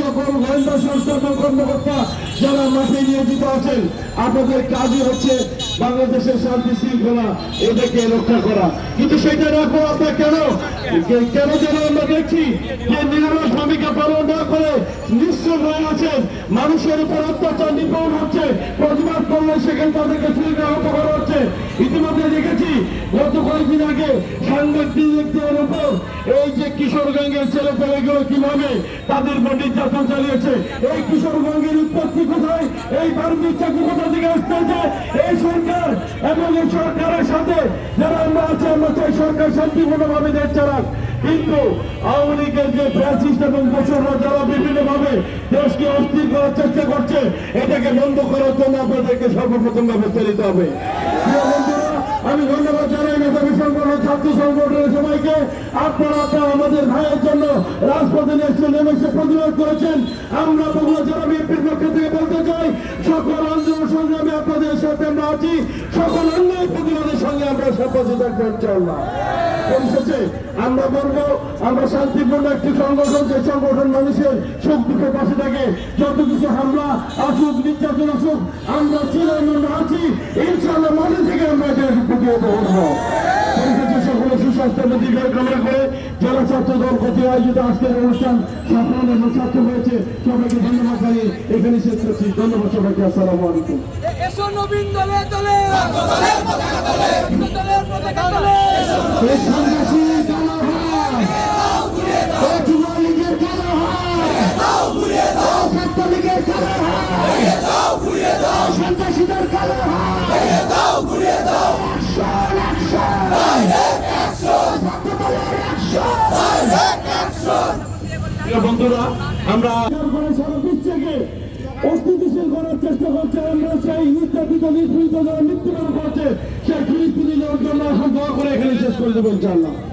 সকল গোয়েন্দা কর্মকর্তা যারা মাঠে নিয়োজিত আছেন, আপনাদের কাজই হচ্ছে বাংলাদেশের শান্তি শৃঙ্খলা, এদেরকে রক্ষা করা। কিন্তু সেটা রাখব কেন? কেন যেন আমরা দেখছি যে ভূমিকা পালন না করে হয়ে আছেন, মানুষের উপর অত্যাচার নিপীড়ন হচ্ছে, প্রতিবাদ করলে সেখানে তাদেরকে ছুরিকে আহত করা হচ্ছে। ইতিমধ্যে দেখেছি, গত কয়েকদিন আগে সাংবাদিকদের উপর এই যে কিশোরগঞ্জের ছেলে পেলেগুলো কীভাবে তাদের উপর চালিয়েছে। এই উৎপত্তি কোথায়? এই চাকরি কোথা থেকে আসতেছে এই সরকার এবং এই সরকারের সাথে যারা আমরা আছি, আমরা চাই সরকার দেশ চালাক। কিন্তু আওয়ামী লীগের যে ফ্যাসিস্ট এবং যারা দেশকে অস্থির করার চেষ্টা করছে, এটাকে বন্ধ করার জন্য আপনাদেরকে সর্বপ্রথম নিতে হবে। আমি ধন্যবাদ জানাই মেধাবী সংগঠন ছাত্র সংগঠনের সবাইকে। আপনারা আমাদের ভাইয়ের জন্য রাজপথে নেমে নেমে প্রতিবাদ করেছেন। আমরা বগুড়া জেলা বিএনপির পক্ষ থেকে বলতে চাই, সকল আন্দোলন সংগ্রামে আপনাদের সাথে আমরা আছি। সকল অন্যায় প্রতিবাদের সঙ্গে আমরা সাথে থাকব, ইনশাআল্লাহ। আমরা বলব, আমরা শান্তিপূর্ণ একটি সংগঠন, যে সংগঠন মানুষের সুখ দুঃখের পাশে থাকে। যত কিছু হামলা আসুক নির্যাতন আসুক আমরা ছিলাম, আমরা আছি। ইনশাআল্লাহ মনে থেকে আমরা এটা প্রতিহত করব। সুস্বাস্থ্য দীর্ঘ কামনা করে জেলা ছাত্র দল কর্তৃক আয়োজিত আজকের অনুষ্ঠান সফল এবং ছাত্র হয়েছে। সবাইকে ধন্যবাদ জানিয়ে এখানে শেষ করছি। ধন্যবাদ সবাইকে। আসসালামু আলাইকুম। এসো নবীন দলে দলে। কালো প্রিয় বন্ধুরা, আমরা সারা বিশ্বকে অস্থিতিশীল করার চেষ্টা করছে। আমরা সেই নির্যাতিত, নিপীড়িত যারা মৃত্যুবরণ করছে, সেই ফিলিস্তিনি জন্য এখন দোয়া করে এখানে শেষ করে দেবো, ইনশাআল্লাহ। সংগঠিত